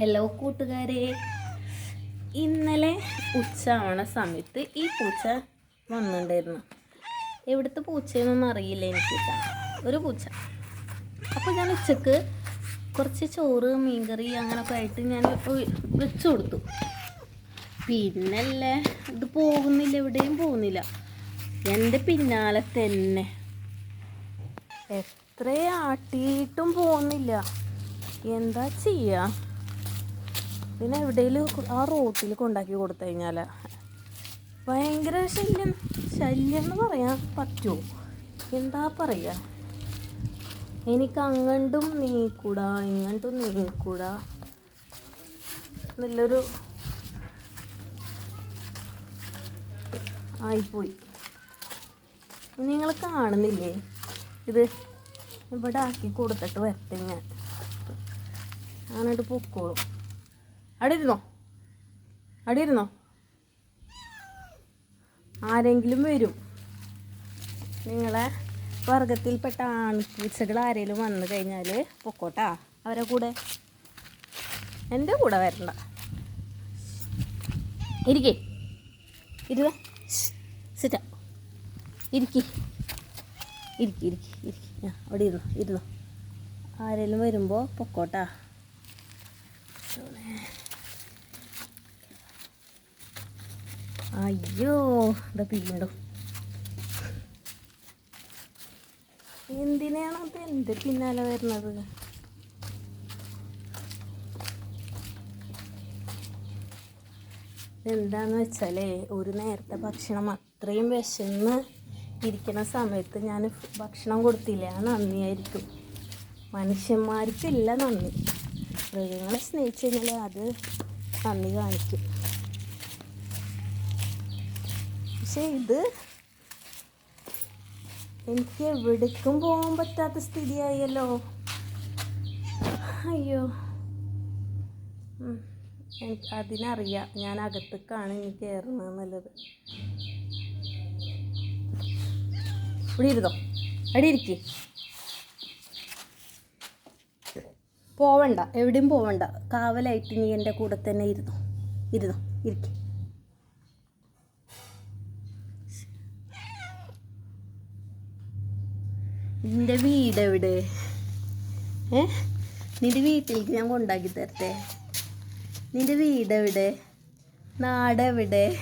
Hello കൂട്ടുകാരെ. ഇന്നലെ ഉച്ച ആവണ സമയത്ത് ഈ പൂച്ച വന്നിട്ടുണ്ടായിരുന്നു. എവിടുത്തെ പൂച്ചയെന്നൊന്നും അറിയില്ല എനിക്ക് ഒരു പൂച്ച. അപ്പോൾ ഞാൻ ഉച്ചയ്ക്ക് കുറച്ച് ചോറ് മീൻകറി അങ്ങനെയൊക്കെ ആയിട്ട് ഞാൻ വെച്ചു കൊടുത്തു. പിന്നല്ലേ ഇത് പോകുന്നില്ല എവിടെയും പോകുന്നില്ല. എന്റെ പിന്നാലെ തന്നെ. എത്ര ആട്ടിയിട്ടും പോകുന്നില്ല. എന്താ ചെയ്യാ? പിന്നെ എവിടെയെങ്കിലും ആ റോട്ടിൽ കൊണ്ടാക്കി കൊടുത്തു കഴിഞ്ഞാൽ ഭയങ്കര ശല്യം. ശല്യം എന്ന് പറയാൻ പറ്റുമോ എന്താ പറയുക എനിക്ക് അങ്ങണ്ടും നീക്കൂടാ ഇങ്ങോട്ടും നീക്കൂടാ. നല്ലൊരു ആയിപ്പോയി. നിങ്ങൾ കാണുന്നില്ലേ? ഇത് ഇവിടെ ആക്കി കൊടുത്തിട്ട് വരട്ടെ ഞാൻ. ഞാനോട്ട് പൊക്കോളും. അവിടെ ഇരുന്നോ അവിടെ ഇരുന്നോ ആരെങ്കിലും വരും. നിങ്ങളെ വർഗത്തിൽപ്പെട്ട ആൺപൂച്ചകൾ ആരെങ്കിലും വന്നു കഴിഞ്ഞാൽ പൊക്കോട്ടാ. അവരെ കൂടെ. എന്റെ കൂടെ വരണ്ട. ഇരിക്കേ. ഇരുവ സിറ്റ ഇരിക്കി. ഇരിക്കി ഇരിക്കി ഇരിക്കി. അവിടെ ഇരുന്നോ ഇരുന്നോ? ആരെങ്കിലും വരുമ്പോൾ പൊക്കോട്ടാ. അയ്യോ ഇതാ വീണ്ടും എന്തിനാണ് അത് എന്ത് പിന്നാലെ വരുന്നത്? എന്താന്ന് വെച്ചാലേ ഒരു നേരത്തെ ഭക്ഷണം അത്രയും വിശന്ന് ഇരിക്കുന്ന സമയത്ത് ഞാൻ ഭക്ഷണം കൊടുത്തില്ല. ആ നന്ദിയായിരിക്കും. മനുഷ്യന്മാർക്കില്ല നന്ദി. മൃഗങ്ങളെ സ്നേഹിച്ചു കഴിഞ്ഞാൽ അത് നന്ദി കാണിക്കും. പക്ഷെ ഇത് എനിക്ക് എവിടേക്കും പോകാൻ പറ്റാത്ത സ്ഥിതിയായല്ലോ. അയ്യോ. എനിക്ക് അതിനറിയാം. ഞാൻ അകത്തേക്കാണ് ഇനി കയറുന്നത് എന്നുള്ളത്. ഇവിടെ ഇരുന്നോ? അവിടെ ഇരിക്കേ. പോവണ്ട. എവിടെയും പോവണ്ട. കാവലായിട്ട് നീ എന്റെ കൂടെ തന്നെ ഇരുന്നു? ഇരുന്നു? ഇരിക്കേ. നിന്റെ വീട് എവിടെ? ഏ? നിന്റെ വീട്ടിലേക്ക് ഞാൻ കൊണ്ടാക്കി തരട്ടെ. നിന്റെ വീട് എവിടെ? നാടെവിടെ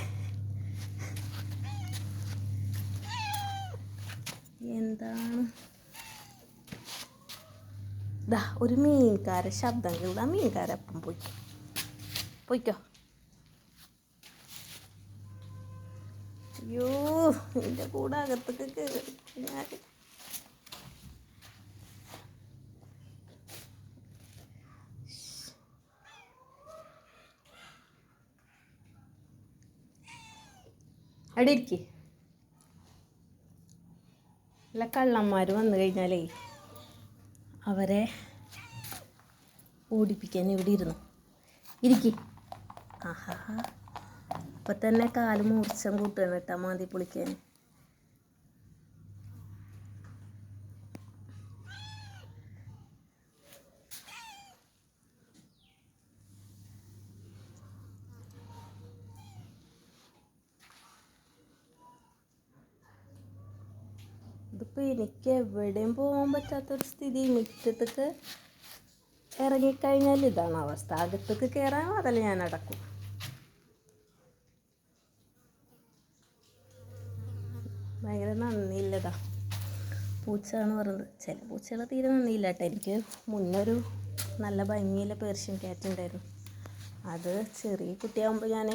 എന്താണ്? ദാ ഒരു മീൻകാര ശബ്ദം കേൾക്കുക മീൻകാര അപ്പം പോയി. പോയിക്കോ. അയ്യോ നിന്റെ കൂടെ അകത്തൊക്കെ കയറി ഞാൻ അവിടെ ഇരിക്കേ കള്ളന്മാർ വന്നു കഴിഞ്ഞാലേ അവരെ ഓടിപ്പിക്കാൻ ഇവിടെ ഇരുന്നു. ഇരിക്കി. ആഹാ. അപ്പം തന്നെ കാൽ മൂർച്ചം കൂട്ടുകയാണ് കേട്ടോ മാന്തി പൊളിക്കാൻ. ഇതിപ്പോൾ എനിക്ക് എവിടെയും പോകാൻ പറ്റാത്തൊരു സ്ഥിതി. മുറ്റത്തേക്ക് ഇറങ്ങിക്കഴിഞ്ഞാൽ ഇതാണ് അവസ്ഥ. അകത്തേക്ക് കയറാൻ അതല്ല ഞാൻ അടക്കും ഭയങ്കര നന്ദിയില്ലതാ. പൂച്ച എന്ന് പറയുന്നത്. ചില പൂച്ചകൾ തീരെ നന്ദിയില്ല കേട്ടോ. എനിക്ക് മുന്നൊരു നല്ല ഭംഗിയുള്ള പേർഷ്യൻ ക്യാറ്റ് ഉണ്ടായിരുന്നു. അത് ചെറിയ കുട്ടിയാകുമ്പോൾ ഞാൻ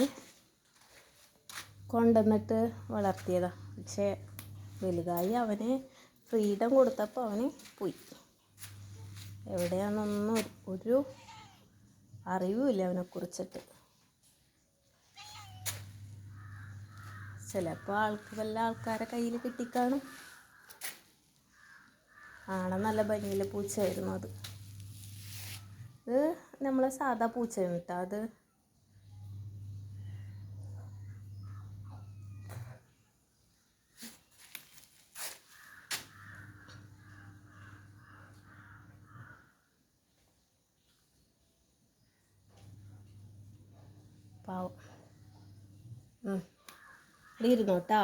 കൊണ്ടുവന്നിട്ട് വളർത്തിയതാണ് പക്ഷേ വലുതായി അവന് ഫ്രീഡം കൊടുത്തപ്പോൾ അവന് പോയി. എവിടെയാണെന്നൊന്നും ഒരു- അറിവുമില്ല അവനെക്കുറിച്ചിട്ട് ചിലപ്പോൾ ആൾക്ക് വല്ല ആൾക്കാരെ കയ്യിൽ കിട്ടിക്കാണും. ആണ നല്ല ഭംഗിയിലെ പൂച്ചയായിരുന്നു അത്. ഇത് നമ്മളെ സാധാ പൂച്ചയാണ് കേട്ടോ. അത് പാവം. ഉം. ഇവിടെ ഇരുന്നോട്ടാ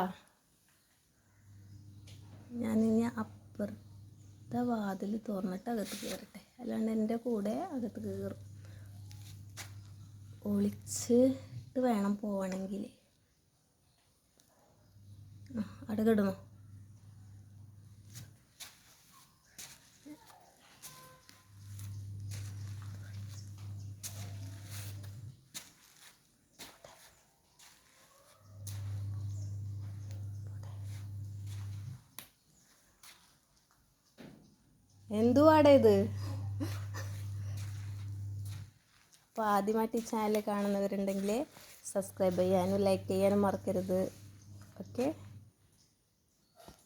ഞാനിനി അപ്പുറത്തെ വാതിൽ തുറന്നിട്ട് അകത്ത് കയറട്ടെ അല്ലാണ്ട് എന്റെ കൂടെ അകത്ത് കയറും ഒളിച്ചിട്ട് വേണം പോവണമെങ്കിൽ. അവിടെ എന്തുവാടെ ഇത്? അപ്പോൾ ആദ്യമായിട്ട് ഈ ചാനൽ കാണുന്നവരുണ്ടെങ്കിൽ സബ്സ്ക്രൈബ് ചെയ്യാനും ലൈക്ക് ചെയ്യാനും മറക്കരുത്. ഓക്കെ?